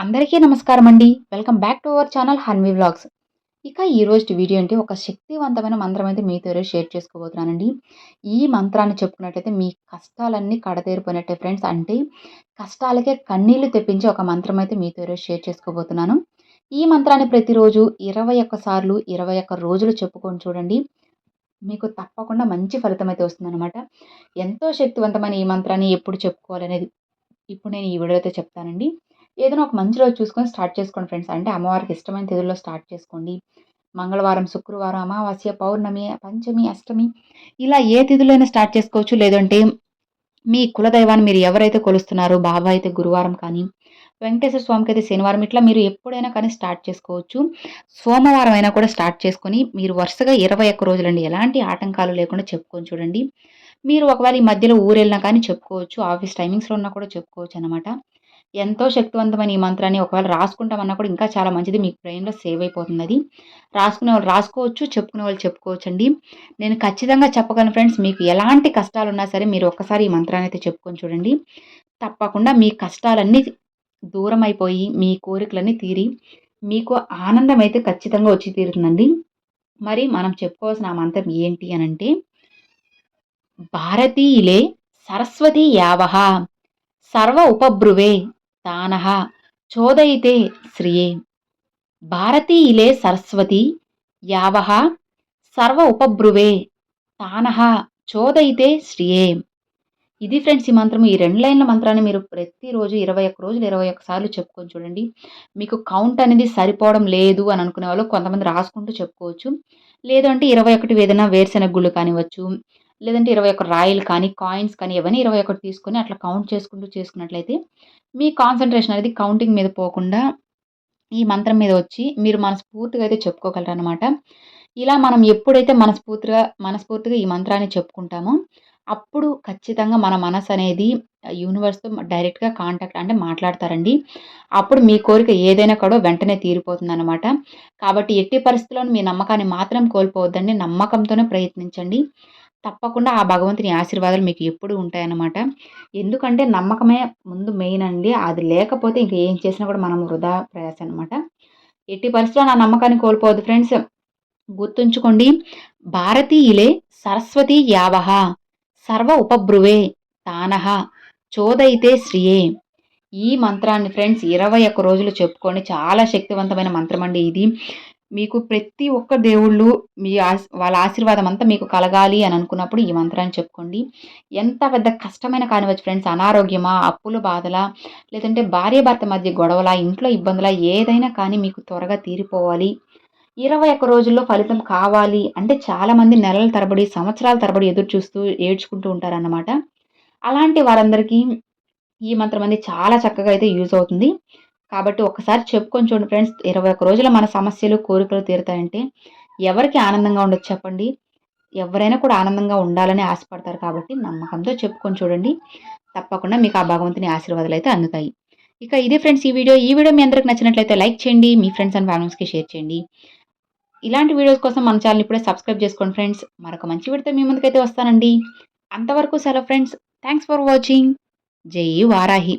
అందరికీ నమస్కారం అండి welcome back to our channel Hanvi vlogs. ఇక ఈరోజు వీడియో అంటే ఒక శక్తివంతమైన మంత్రం అయితే మీతో షేర్ చేసుకోబోతున్నానండి. ఈ మంత్రాన్ని చెప్పుకున్నట్లయితే మీ కష్టాలన్నీ కడతేరిపోయినట్టే ఫ్రెండ్స్. అంటే కష్టాలకే కన్నీళ్ళు తెప్పించి ఒక మంత్రం అయితే మీతో షేర్ చేసుకోబోతున్నాను. ఈ మంత్రాన్ని ప్రతిరోజు ఇరవై ఒక్క సార్లు ఇరవై ఒక్క రోజులు చెప్పుకొని చూడండి. మీకు తప్పకుండా మంచి ఫలితం అయితే వస్తుందన్నమాట. ఎంతో శక్తివంతమైన ఈ మంత్రాన్ని ఎప్పుడు చెప్పుకోవాలనేది ఇప్పుడు నేను ఈ వీడియో అయితే చెప్తానండి. ఏదైనా ఒక మంచి రోజు చూసుకొని స్టార్ట్ చేసుకోండి ఫ్రెండ్స్. అంటే అమ్మవారికి ఇష్టమైన తిథుల్లో స్టార్ట్ చేసుకోండి. మంగళవారం శుక్రవారం అమావాస్య పౌర్ణమి పంచమి అష్టమి ఇలా ఏ తిథులైనా స్టార్ట్ చేసుకోవచ్చు. లేదంటే మీ కులదైవాన్ని మీరు ఎవరైతే కొలుస్తున్నారో బాబా అయితే గురువారం కానీ వెంకటేశ్వర స్వామికి అయితే శనివారం ఇట్లా మీరు ఎప్పుడైనా కానీ స్టార్ట్ చేసుకోవచ్చు. సోమవారం అయినా కూడా స్టార్ట్ చేసుకొని మీరు వరుసగా ఇరవై ఒక్క రోజులండి. ఎలాంటి ఆటంకాలు లేకుండా చెప్పుకొని చూడండి. మీరు ఒకవేళ ఈ మధ్యలో ఊరెళ్ళినా కానీ చెప్పుకోవచ్చు. ఆఫీస్ టైమింగ్స్లో ఉన్నా కూడా చెప్పుకోవచ్చు అనమాట ఎంతో శక్తివంతమైన ఈ మంత్రాన్ని ఒకవేళ రాసుకుంటామన్నా కూడా ఇంకా చాలా మంచిది. మీకు బ్రెయిన్లో సేవ్ అయిపోతుంది అది రాసుకునే వాళ్ళు రాసుకోవచ్చు చెప్పుకునే వాళ్ళు చెప్పుకోవచ్చు అండి నేను ఖచ్చితంగా చెప్పగలను ఫ్రెండ్స్ మీకు ఎలాంటి కష్టాలు ఉన్నా సరే మీరు ఒక్కసారి ఈ మంత్రాన్ని అయితే చెప్పుకొని చూడండి. తప్పకుండా మీ కష్టాలన్నీ దూరం అయిపోయి మీ కోరికలన్నీ తీరి మీకు ఆనందం అయితే ఖచ్చితంగా వచ్చి తీరుతుందండి. మరి మనం చెప్పుకోవాల్సిన ఆ మంత్రం ఏంటి అని అంటే భారతీయులే సరస్వతి యావహ సర్వ ఉపబ్రువే తానః చోదయితే శ్రియే. భారతీయులే సరస్వతి యావహ సర్వ ఉపబ్రువే తానః చోదయితే శ్రియే. ఇది ఫ్రెండ్స్ ఈ మంత్రం ఈ రెండు లైన్ల మంత్రాన్ని మీరు ప్రతిరోజు ఇరవై ఒక్క రోజులు ఇరవై ఒక్క సార్లు చెప్పుకొని చూడండి. మీకు కౌంట్ అనేది సరిపోవడం లేదు అని అనుకునే వాళ్ళు కొంతమంది రాసుకుంటూ చెప్పుకోవచ్చు. లేదంటే ఇరవై ఒకటి ఏదైనా వేరుశెనగ గుళ్ళు కానివ్వచ్చు లేదంటే ఇరవై ఒకటి రాయిలు కానీ కాయిన్స్ కానీ ఇవన్నీ ఇరవై ఒకటి తీసుకొని అట్లా కౌంట్ చేసుకుంటూ చేసుకున్నట్లయితే మీ కాన్సన్ట్రేషన్ అనేది కౌంటింగ్ మీద పోకుండా ఈ మంత్రం మీద వచ్చి మీరు మనస్ఫూర్తిగా అయితే చెప్పుకోగలరు అనమాట ఇలా మనం ఎప్పుడైతే మనస్ఫూర్తిగా మనస్ఫూర్తిగా ఈ మంత్రాన్ని చెప్పుకుంటామో అప్పుడు ఖచ్చితంగా మన మనసు అనేది యూనివర్స్తో డైరెక్ట్గా కాంటాక్ట్ అంటే మాట్లాడతారండి. అప్పుడు మీ కోరిక ఏదైనా కూడా వెంటనే తీరిపోతుంది అనమాట కాబట్టి ఎట్టి పరిస్థితుల్లో మీ నమ్మకాన్ని మాత్రం కోల్పోవద్దండి. నమ్మకంతోనే ప్రయత్నించండి. తప్పకుండా ఆ భగవంతుని ఆశీర్వాదాలు మీకు ఎప్పుడు ఉంటాయన్నమాట. ఎందుకంటే నమ్మకమే ముందు మెయిన్ అండి. అది లేకపోతే ఇంక ఏం చేసినా కూడా మనం వృధా ప్రయాస అనమాట ఎట్టి పరిస్థితుల్లో నా నమ్మకాన్ని కోల్పోవద్దు ఫ్రెండ్స్. గుర్తుంచుకోండి. భారతీయులే సరస్వతి యావహ సర్వ ఉపబ్రువే తానహ చోదైతే శ్రీయే. ఈ మంత్రాన్ని ఫ్రెండ్స్ ఇరవై ఒక్క రోజులు చెప్పుకోండి చాలా శక్తివంతమైన మంత్రం అండి ఇది. మీకు ప్రతి ఒక్క దేవుళ్ళు మీ ఆశ వాళ్ళ ఆశీర్వాదం అంతా మీకు కలగాలి అని అనుకున్నప్పుడు ఈ మంత్రాన్ని చెప్పుకోండి. ఎంత పెద్ద కష్టమైన కానివచ్చు ఫ్రెండ్స్ అనారోగ్యమా అప్పుల బాధలా లేదంటే భార్య భర్త మధ్య గొడవలా ఇంట్లో ఇబ్బందులా ఏదైనా కానీ మీకు త్వరగా తీరిపోవాలి. ఇరవై ఒక్క రోజుల్లో ఫలితం కావాలి అంటే చాలామంది నెలల తరబడి సంవత్సరాల తరబడి ఎదురు చూస్తూ ఏడ్చుకుంటూ ఉంటారన్నమాట. అలాంటి వారందరికీ ఈ మంత్రం అనేది చాలా చక్కగా అయితే యూజ్ అవుతుంది. కాబట్టి ఒకసారి చెప్పుకొని చూడండి ఫ్రెండ్స్ ఇరవై ఒక రోజుల మన సమస్యలు కోరికలు తీరుతాయంటే ఎవరికి ఆనందంగా ఉండొచ్చు చెప్పండి? ఎవరైనా కూడా ఆనందంగా ఉండాలని ఆశపడతారు కాబట్టి నమ్మకంతో చెప్పుకొని చూడండి. తప్పకుండా మీకు ఆ భగవంతుని ఆశీర్వాదాలు అయితే అందుతాయి. ఇక ఇదే ఫ్రెండ్స్ ఈ వీడియో. ఈ వీడియో మీ అందరికి నచ్చినట్లయితే లైక్ చేయండి మీ ఫ్రెండ్స్ అండ్ ఫ్యామిలీస్కి షేర్ చేయండి. ఇలాంటి వీడియోస్ కోసం మన ఛానల్ ఇప్పుడే సబ్స్క్రైబ్ చేసుకోండి ఫ్రెండ్స్. మరొక మంచి వీడితో మీ ముందుకైతే వస్తానండి. అంతవరకు సెలవు ఫ్రెండ్స్. Thanks for watching. జై వారాహి.